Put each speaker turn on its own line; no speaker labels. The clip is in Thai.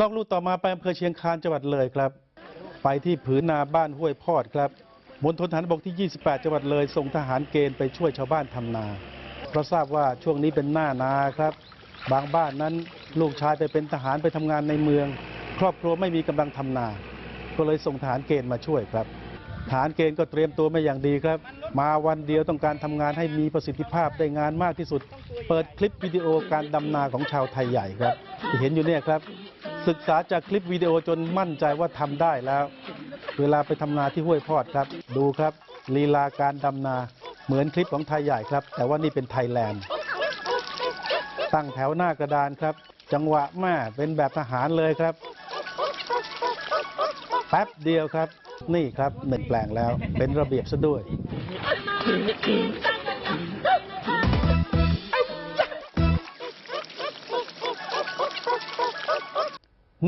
นอกลู่ต่อมาไปอำเภอเชียงคานจังหวัดเลยครับ ไปที่ผืนนาบ้านห้วยพอดครับมณฑลทหารบกที่ 28 จังหวัดเลย ส่งทหารเกณฑ์ไปช่วยชาวบ้านทำนา เพราะทราบว่าช่วงนี้เป็นหน้านาครับ บางบ้านนั้นลูกชายไปเป็นทหารไปทำงานในเมือง ครอบครัวไม่มีกำลังทำนา ก็เลยส่งทหารเกณฑ์มาช่วยครับทหารเกณฑ์ก็เตรียมตัวมาอย่างดีครับ มาวันเดียวต้องการทำงานให้มีประสิทธิภาพได้งานมากที่สุด เปิดคลิปวิดีโอการดำนาของชาวไทยใหญ่ครับที่เห็นอยู่เนี่ยครับ ศึกษาจากคลิปวิดีโอจนมั่นใจว่าทำได้แล้ว เวลาไปทำนาที่ห้วยพอดครับ ดูครับลีลาการดำนาเหมือนคลิปของไทยใหญ่ครับ แต่ว่านี่เป็นไทยแลนด์ ตั้งแถวหน้ากระดานครับ จังหวะแม่เป็นแบบทหารเลยครับ แป๊บเดียวครับ นี่ครับหนึ่งแปลงแล้ว เป็นระเบียบซะด้วย